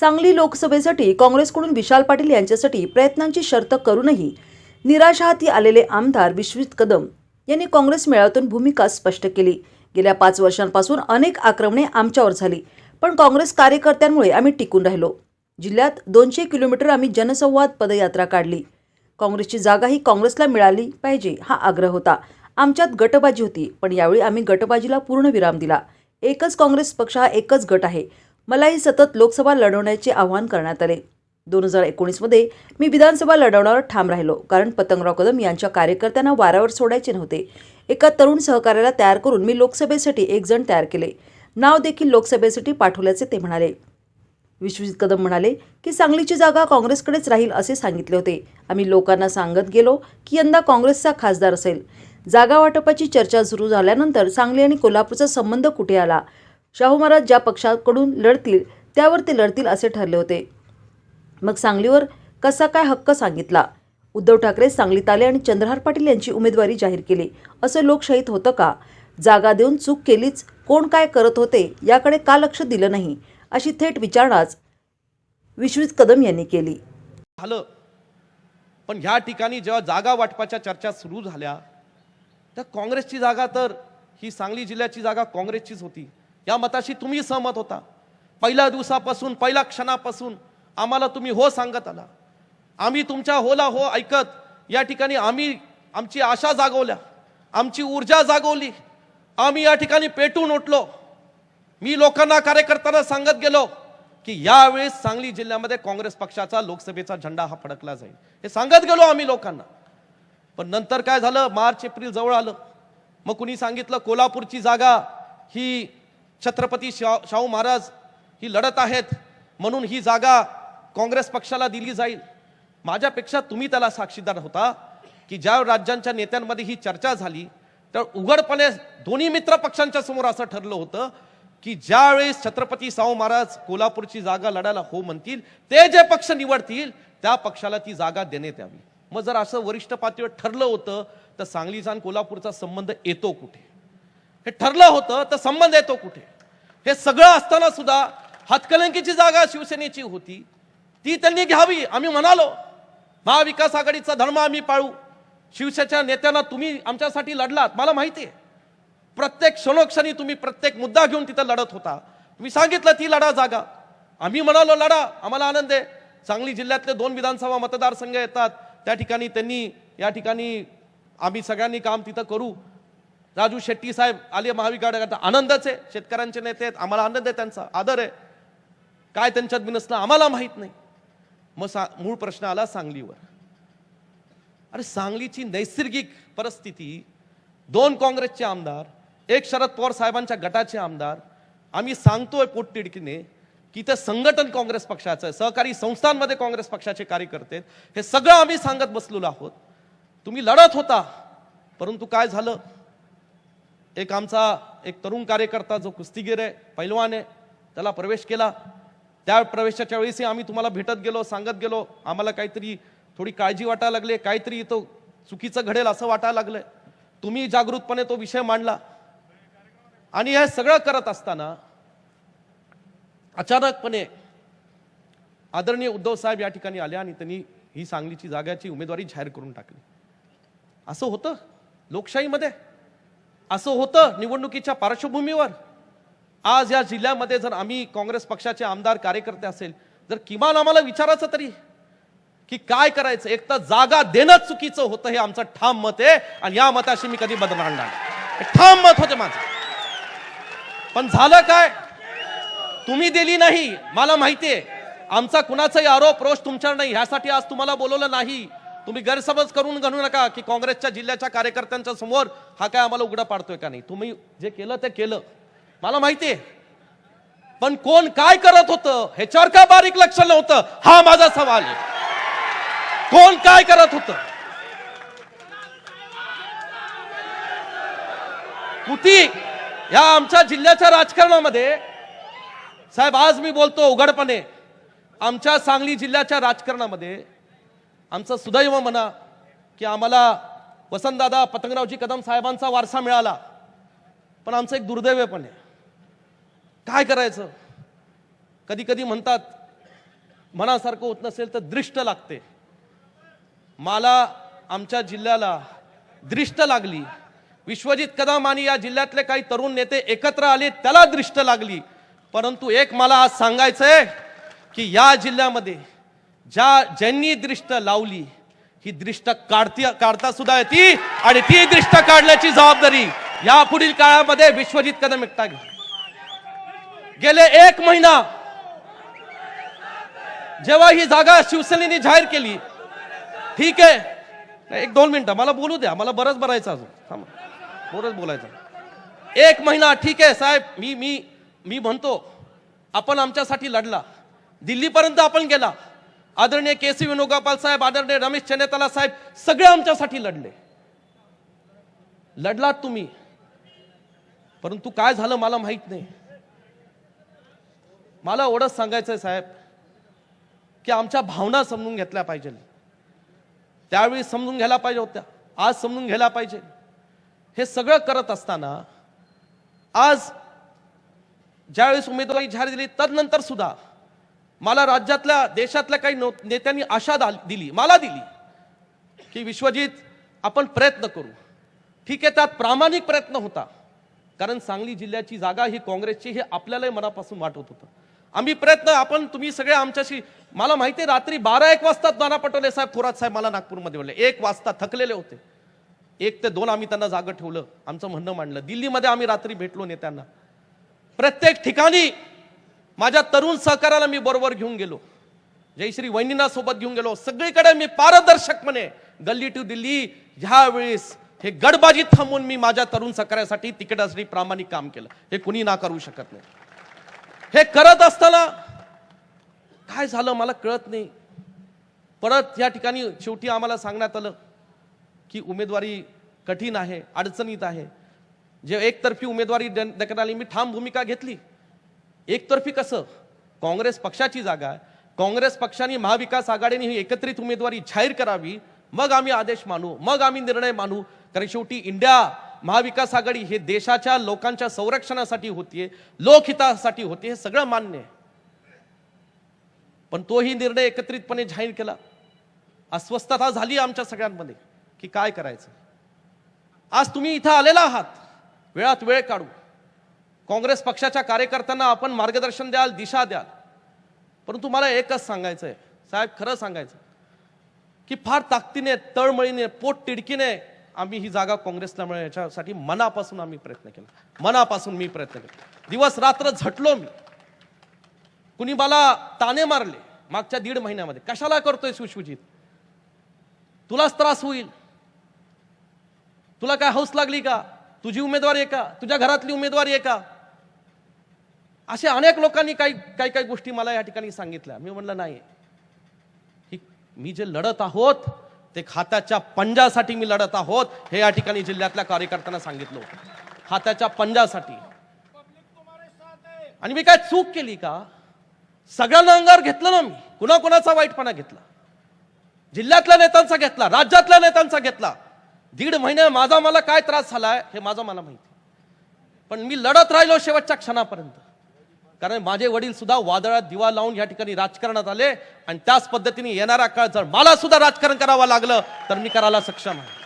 सांगली लोकसभेसाठी काँग्रेसकडून विशाल पाटील यांच्यासाठी प्रयत्नांची शर्त करूनही निराशाहाती आलेले आमदार विश्वित कदम यांनी काँग्रेस मेळाव्यातून भूमिका स्पष्ट केली. गेल्या पाच वर्षांपासून अनेक आक्रमणे आमच्यावर झाली पण काँग्रेस कार्यकर्त्यांमुळे आम्ही टिकून राहिलो. जिल्ह्यात दोनशे किलोमीटर आम्ही जनसंवाद पदयात्रा काढली. काँग्रेसची जागा ही काँग्रेसला मिळाली पाहिजे हा आग्रह होता. आमच्यात गटबाजी होती पण यावेळी आम्ही गटबाजीला पूर्ण विराम दिला. एकच काँग्रेस पक्ष हा एकच गट आहे. मलाही सतत लोकसभा लढवण्याचे आवाहन करण्यात आले. दोन हजार एकोणीसमध्ये मी विधानसभा लढवण्यावर ठाम राहिलो कारण पतंगराव कदम यांच्या कार्यकर्त्यांना वाऱ्यावर सोडायचे नव्हते. एका तरुण सहकार्याला तयार करून मी लोकसभेसाठी एक जण तयार केले. नाव देखील लोकसभेसाठी पाठवल्याचे ते म्हणाले. विश्वजित कदम म्हणाले की सांगलीची जागा काँग्रेसकडेच राहील असे सांगितले होते. आम्ही लोकांना सांगत गेलो की यंदा काँग्रेसचा खासदार असेल. जागा वाटपाची चर्चा सुरू झाल्यानंतर सांगली आणि कोल्हापूरचा संबंध कुठे आला? शाहू महाराज ज्या पक्षाकडून लढतील त्यावर ते लढतील असे ठरले होते. मग सांगलीवर कसा काय हक्क सांगितला? उद्धव ठाकरे सांगलीत आले आणि चंद्रहार पाटील यांची उमेदवारी जाहीर केली. असं लोकशाहीत होतं का? जागा देऊन चूक केलीच कोण काय करत होते याकडे का लक्ष दिलं नाही? अशी थेट विचारणाच विश्वित कदम यांनी केली. झालं. पण ह्या ठिकाणी जेव्हा जागा वाटपाच्या चर्चा सुरू झाल्या तर काँग्रेसची जागा तर ही सांगली जिल्ह्याची जागा काँग्रेसचीच होती. या मताशी तुम्ही सहमत होता. पहिल्या दिवसापासून पहिल्या क्षणापासून आम्हाला तुम्ही हो सांगत आला. आम्ही तुमच्या होला हो ऐकत या ठिकाणी आम्ही आमची आशा जागवल्या आमची ऊर्जा जागवली. आम्ही या ठिकाणी पेटून उठलो. मी लोकांना कार्यकर्त्यांना सांगत गेलो की यावेळेस सांगली जिल्ह्यामध्ये काँग्रेस पक्षाचा लोकसभेचा झेंडा हा फडकला जाईल. हे सांगत गेलो आम्ही लोकांना. पण नंतर काय झालं? मार्च एप्रिल जवळ आलं. मग कुणी सांगितलं? कोल्हापूरची जागा ही छत्रपती शा शाहू महाराज ही लढत आहेत म्हणून ही जागा काँग्रेस पक्षाला दिली जाईल. माझ्यापेक्षा तुम्ही त्याला साक्षीदार होता की ज्या राज्यांच्या नेत्यांमध्ये ही चर्चा झाली तर उघडपणे दोन्ही मित्र पक्षांच्या समोर असं ठरलं होतं की ज्यावेळेस छत्रपती शाहू महाराज कोल्हापूरची जागा लढायला हो म्हणतील ते जे पक्ष निवडतील त्या पक्षाला ती जागा देण्यात यावी. मग जर असं वरिष्ठ पातळीवर ठरलं होतं तर सांगलीचा आणि कोल्हापूरचा संबंध येतो कुठे? हे ठरलं होतं तर संबंध येतो कुठे? हे सगळं असताना सुद्धा हातकलंकीची जागा शिवसेनेची होती. ती त्यांनी घ्यावी. आम्ही म्हणालो महाविकास आघाडीचा धर्म आम्ही पाळू. शिवसेनेच्या नेत्यांना तुम्ही आमच्यासाठी लढलात. मला माहिती आहे. प्रत्येक क्षणोक्षणी तुम्ही प्रत्येक मुद्दा घेऊन तिथं लढत होता. तुम्ही सांगितलं ती लढा जागा. आम्ही म्हणालो लढा. आम्हाला आनंद आहे. सांगली जिल्ह्यातले दोन विधानसभा मतदारसंघ येतात. त्या ठिकाणी त्यांनी या ठिकाणी आम्ही सगळ्यांनी काम तिथं करू. राजू शेट्टी साहेब आले महाविकास आनंदच आहे. शेतकऱ्यांचे नेते आहेत. आम्हाला आनंद आहे त्यांचा. आदर आहे. काय त्यांच्यात बिनसलं आम्हाला माहीत नाही. मग सा मूळ प्रश्न आला सांगलीवर. अरे सांगलीची नैसर्गिक परिस्थिती दोन काँग्रेसचे आमदार एक शरद पवार साहेबांच्या गटाचे आमदार आम्ही सांगतोय पोटतिडकीने की ते संघटन काँग्रेस पक्षाचं आहे. सहकारी संस्थांमध्ये काँग्रेस पक्षाचे कार्यकर्ते आहेत. हे सगळं आम्ही सांगत बसलेलो आहोत. तुम्ही लढत होता. परंतु काय झालं? एक आमचा एक तरुण कार्यकर्ता जो कुस्तीगीर आहे पैलवान आहे त्याला प्रवेश केला. त्या प्रवेशाच्या वेळेसही आम्ही तुम्हाला भेटत गेलो सांगत गेलो. आम्हाला काहीतरी थोडी काळजी वाटायला लागली. काहीतरी तो चुकीचं घडेल असं वाटायला लागलं तुम्ही जागृतपणे तो विषय मांडला. आणि हे सगळं करत असताना अचानकपणे आदरणीय उद्धव साहेब या ठिकाणी आले आणि त्यांनी ही सांगलीची जागाची उमेदवारी जाहीर करून टाकली. असं होतं लोकशाहीमध्ये? असं होतं निवडणुकीच्या पार्श्वभूमीवर. आज या जिल्ह्यामध्ये जर आम्ही काँग्रेस पक्षाचे आमदार कार्यकर्ते असेल जर किमान आम्हाला विचारायचं तरी की काय करायचं? एक तर जागा देणं चुकीचं होतं हे आमचं ठाम मत आहे आणि या मताशी मी कधी बदल आणणार ठाम मत होते माझं. पण झालं काय? तुम्ही दिली नाही. मला माहितीये आमचा कुणाचाही आरोप रोष तुमच्यावर नाही. ह्यासाठी आज तुम्हाला बोलवलं नाही. तुम्ही गैरसमज करून घणू नका की काँग्रेसच्या जिल्ह्याच्या कार्यकर्त्यांच्या समोर हा काय आम्हाला उघडा पाडतोय का नाही? तुम्ही जे केलं ते केलं. मला माहितीये पण कोण काय करत होतं ह्याच्यावर का बारीक लक्ष नव्हतं? हा माझा सवाल आहे. कोण काय करत होतं? कुती या आमच्या जिल्ह्याच्या राजकारणामध्ये साहेब आज मी बोलतो उघडपणे आमच्या सांगली जिल्ह्याच्या राजकारणामध्ये आमचं सुदैव म्हणा की आम्हाला वसंतदादा पतंगरावजी कदम साहेबांचा वारसा मिळाला. पण आमचं एक दुर्दैव पण आहे काय करायचं? कधी कधी म्हणतात मनासारखं होत नसेल तर दृष्ट लागते. मला आमच्या जिल्ह्याला दृष्ट लागली. विश्वजित कदम आणि या जिल्ह्यातले काही तरुण नेते एकत्र आले त्याला दृष्ट लागली. परंतु एक मला आज सांगायचं आहे की या जिल्ह्यामध्ये ज्या ज्यांनी दृष्ट लावली ही दृष्ट काढती काढता सुद्धा येते आणि ती दृष्ट काढण्याची जबाबदारी या पुढील काळामध्ये विश्वजित कदम एकटा घे गेले एक महिना जेव्हा ही जागा शिवसेनेने जाहीर केली ठीक आहे. एक दोन मिनिटं मला बोलू द्या मला बरंच भरायचं अजून. थांबा बरंच बोलायचं. एक महिना ठीक आहे साहेब मी मी मी म्हणतो आपण आमच्यासाठी लढला. दिल्लीपर्यंत आपण गेला. आदरणीय के सी वेणुगोपाल साहेब आदरणीय रमेश चन्नेताला साहेब सगळे आमच्यासाठी लढले. लढलात तुम्ही. परंतु काय झालं मला माहीत नाही. मला एवढंच सांगायचंय साहेब की आमच्या भावना समजून घेतल्या पाहिजे. त्यावेळी समजून घ्यायला पाहिजे होत्या आज समजून घ्यायला पाहिजे. हे सगळं करत असताना आज ज्यावेळेस उमेदवारी जाहीर दिली तदनंतर सुद्धा मला राज्यातल्या देशातल्या काही नेत्यांनी आशा दाल- दिली मला दिली की विश्वजित आपण प्रयत्न करू. ठीक आहे त्यात प्रामाणिक प्रयत्न होता. कारण सांगली जिल्ह्याची जागा ही काँग्रेसची हे आपल्यालाही मनापासून वाटत होतं. आम्ही प्रयत्न आपण तुम्ही सगळे आमच्याशी मला माहिती आहे रात्री बारा एक वाजता नाना पटोले साहेब थोरात साहेब मला नागपूरमध्ये बोलले. एक वाजता थकलेले होते. एक ते दोन आम्ही त्यांना जागं ठेवलं आमचं म्हणणं मांडलं. दिल्लीमध्ये आम्ही रात्री भेटलो नेत्यांना. प्रत्येक ठिकाणी माझ्या तरुण सहकाराला मी बरोबर घेऊन गेलो. जयश्री वैनीना सोबत घेऊन गेलो. सगळीकडे मी पारदर्शकपणे गल्ली टू दिल्ली ह्यावेळेस हे गडबाजी थांबून मी माझ्या तरुण सहकार्यासाठी तिकिटासाठी प्रामाणिक काम केलं. हे कुणी ना करू शकत नाही. हे करत असताना काय झालं मला कळत नाही. परत या ठिकाणी शेवटी आम्हाला सांगण्यात आलं की उमेदवारी कठीण आहे अडचणीत आहे. जे एकतर्फी उमेदवारी देण्यात आली मी ठाम भूमिका घेतली. एकतर्फी कसं? काँग्रेस पक्षाची जागा आहे. काँग्रेस पक्षाने महाविकास आघाडीने ही एकत्रित उमेदवारी जाहीर करावी. मग आम्ही आदेश मानू मग आम्ही निर्णय मानू. कारण शेवटी इंडिया महाविकास आघाडी हे देशाच्या लोकांच्या संरक्षणासाठी होतीये लोकहितासाठी होती हे सगळं मान्य आहे. पण तोही निर्णय एकत्रितपणे जाहीर केला. अस्वस्थता झाली आमच्या सगळ्यांमध्ये की काय करायचं? आज तुम्ही इथं आलेला आहात. वेळात वेळ काढू. काँग्रेस पक्षाच्या कार्यकर्त्यांना आपण मार्गदर्शन द्याल दिशा द्याल. परंतु मला एकच सांगायचं आहे साहेब खरं सांगायचं की फार ताकदीने तळमळीने पोट तिडकीने आम्ही ही जागा काँग्रेसला मिळेल. याच्यासाठी मनापासून आम्ही प्रयत्न केला. मनापासून मी प्रयत्न केला. दिवस रात्र झटलो मी. कुणी मला ताने मारले मागच्या दीड महिन्यामध्ये. कशाला करतोय सुशुजित? तुलाच त्रास होईल. तुला काय हौस लागली का? तुझी उमेदवारी आहे का? तुझ्या घरातली उमेदवारी आहे का? असे अनेक लोकांनी काही काही काही गोष्टी मला या ठिकाणी सांगितल्या. मी म्हणलं नाही. ही मी जे लढत आहोत ते खात्याच्या पंजासाठी मी लढत आहोत हे या ठिकाणी जिल्ह्यातल्या कार्यकर्त्यांना सांगितलं होतं. खात्याच्या पंजासाठी. आणि मी काय चूक केली का? सगळ्यांना अंगावर घेतलं ना मी. कुणाकुणाचा वाईटपणा घेतला. जिल्ह्यातल्या नेत्यांचा घेतला राज्यातल्या नेत्यांचा घेतला. दीड महिने माझा मला काय त्रास झालाय हे माझं मला माहिती. पण मी लढत राहिलो शेवटच्या क्षणापर्यंत. कारण माझे वडील सुद्धा वादळात दिवा लावून या ठिकाणी राजकारणात आले आणि त्याच पद्धतीने येणारा काळ जर मला सुद्धा राजकारण करावं लागलं तर मी करायला सक्षम आहे.